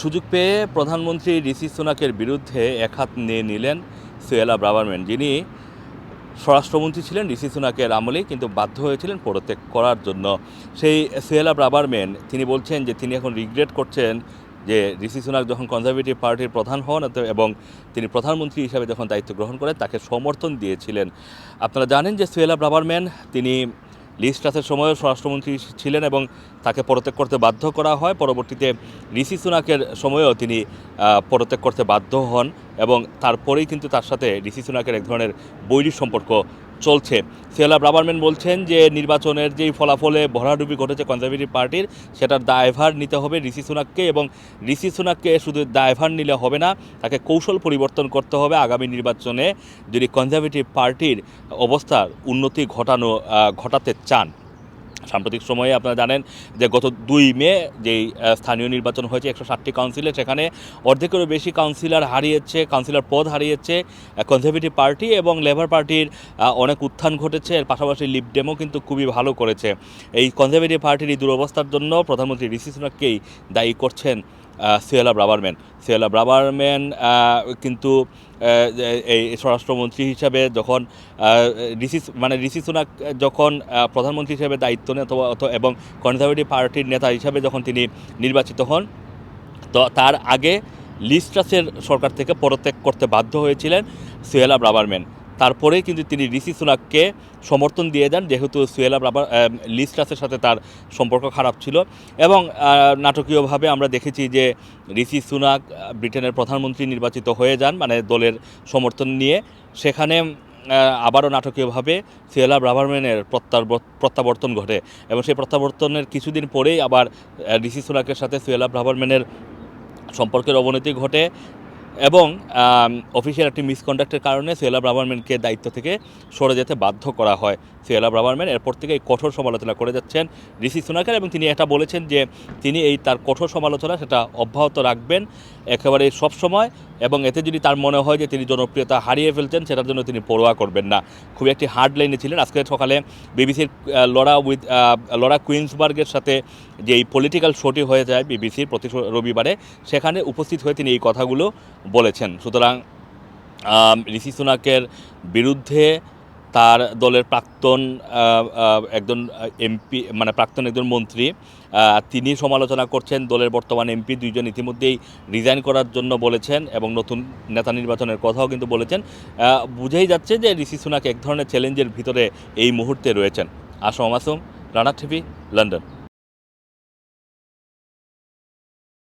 সুযোগ পেয়ে প্রধানমন্ত্রী ঋষি সোনাকের বিরুদ্ধে একহাত নিয়ে নিলেন সুয়েলা ব্রাভারম্যান। যিনি স্বরাষ্ট্রমন্ত্রী ছিলেন, ঋষি সোনাকের আমলেই কিন্তু বাধ্য হয়েছিলেন পদত্যাগ করার জন্য। সেই সুয়েলা ব্রাভারম্যান, তিনি বলছেন যে তিনি এখন রিগ্রেট করছেন যে ঋষি সুনাক যখন কনজারভেটিভ পার্টির প্রধান হন এবং তিনি প্রধানমন্ত্রী হিসাবে যখন দায়িত্ব গ্রহণ করেন, তাকে সমর্থন দিয়েছিলেন। আপনারা জানেন যে সুয়েলা ব্রাভারম্যান, তিনি লিস্ট্রাসের সময়ও স্বরাষ্ট্রমন্ত্রী ছিলেন এবং তাকে পরত্যাগ করতে বাধ্য করা হয়। পরবর্তীতে ঋষি সুনাকের সময়েও তিনি পরত্যাগ করতে বাধ্য হন এবং তারপরেই কিন্তু তার সাথে ঋষি সুনাকের এক ধরনের বৈরী সম্পর্ক চলছে। সিয়ালা ব্রাবারম্যান বলছেন যে, নির্বাচনের যেই ফলাফলে ভরাডুবি ঘটেছে কনজারভেটিভ পার্টির, সেটার দায়ভার নিতে হবে ঋষি সুনাককে এবং ঋষি সুনাককে শুধু দায়ভার নিলে হবে না, তাকে কৌশল পরিবর্তন করতে হবে আগামী নির্বাচনে। যদি কনজারভেটিভ পার্টির অবস্থার উন্নতি ঘটানো ঘটাতে চান। সাম্প্রতিক সময়ে আপনারা জানেন যে গত দুই মে যেই স্থানীয় নির্বাচন হয়েছে একশো ষাটটি কাউন্সিলে, সেখানে অর্ধেকেরও বেশি কাউন্সিলর হারিয়েছে, কাউন্সিলর পদ হারিয়েছে কনজারভেটিভ পার্টি এবং লেবার পার্টির অনেক উত্থান ঘটেছে। এর পাশাপাশি লিপডেমও কিন্তু খুবই ভালো করেছে। এই কনজারভেটিভ পার্টির এই দুরবস্থার জন্য প্রধানমন্ত্রী ঋষি সুনাককেই দায়ী করছেন। সুয়েলা ব্রাবারম্যান সুয়েলা ব্রাবারম্যান কিন্তু এই স্বরাষ্ট্রমন্ত্রী হিসাবে যখন ঋষি মানে ঋষি সুনাক যখন প্রধানমন্ত্রী হিসেবে দায়িত্ব নেন এবং কনজারভেটিভ পার্টির নেতা হিসাবে যখন তিনি নির্বাচিত হন, তো তার আগে লিস্ট্রাসের সরকার থেকে পদত্যাগ করতে বাধ্য হয়েছিলেন সুয়েলা ব্রাবারম্যান তারপরেই কিন্তু তিনি ঋষি সুনাককে সমর্থন দিয়ে দেন যেহেতু সুয়েলা ব্রাবার লিস্ট্রাসের সাথে তার সম্পর্ক খারাপ ছিল। এবং নাটকীয়ভাবে আমরা দেখেছি যে ঋষি সুনাক ব্রিটেনের প্রধানমন্ত্রী নির্বাচিত হয়ে যান মানে দলের সমর্থন নিয়ে। সেখানে আবারও নাটকীয়ভাবে সিয়েলা ব্রাভারম্যানের প্রত্যাব- প্রত্যাবর্তন ঘটে। এবং সেই প্রত্যাবর্তনের কিছুদিন পরেই আবার ঋষি সুনাকের সাথে সুয়েলা ব্রাভারম্যানের সম্পর্কের অবনতি ঘটে। এবং অফিসিয়াল একটি মিসকন্ডাক্টের কারণে সুয়েলা ব্রাভারম্যানকে দায়িত্ব থেকে সরে যেতে বাধ্য করা হয়। সুয়েলা ব্রাভারম্যান এরপর থেকে এই কঠোর সমালোচনা করে যাচ্ছেন ঋষি সুনাকের এবং তিনি এটা বলেছেন যে, তিনি এই তার কঠোর সমালোচনা সেটা অব্যাহত রাখবেন একেবারে সবসময় এবং এতে যদি তার মনে হয় যে তিনি জনপ্রিয়তা হারিয়ে ফেলছেন, সেটার জন্য তিনি পরোয়া করবেন না। খুব একটি হার্ড লাইনে ছিলেন। আজকে সকালে বিবিসির লড়া উইথ লড়া কুইন্সবার্গের সাথে যে এই পলিটিক্যাল শোটি হয়ে যায় বিবিসির প্রতি রবিবারে, সেখানে উপস্থিত হয়ে তিনি এই কথাগুলো বলেছেন। সুতরাং ঋষি সুনাকের বিরুদ্ধে তার দলের প্রাক্তন একজন এমপি মানে প্রাক্তন একজন মন্ত্রী তিনি সমালোচনা করছেন, দলের বর্তমান এমপি দুইজন ইতিমধ্যেই রিজাইন করার জন্য বলেছেন এবং নতুন নেতা নির্বাচনের কথাও কিন্তু বলেছেন। বুঝেই যাচ্ছে যে ঋষি সুনাক এক ধরনের চ্যালেঞ্জের ভিতরে এই মুহূর্তে রয়েছেন। Assam Assam Rana TV, London.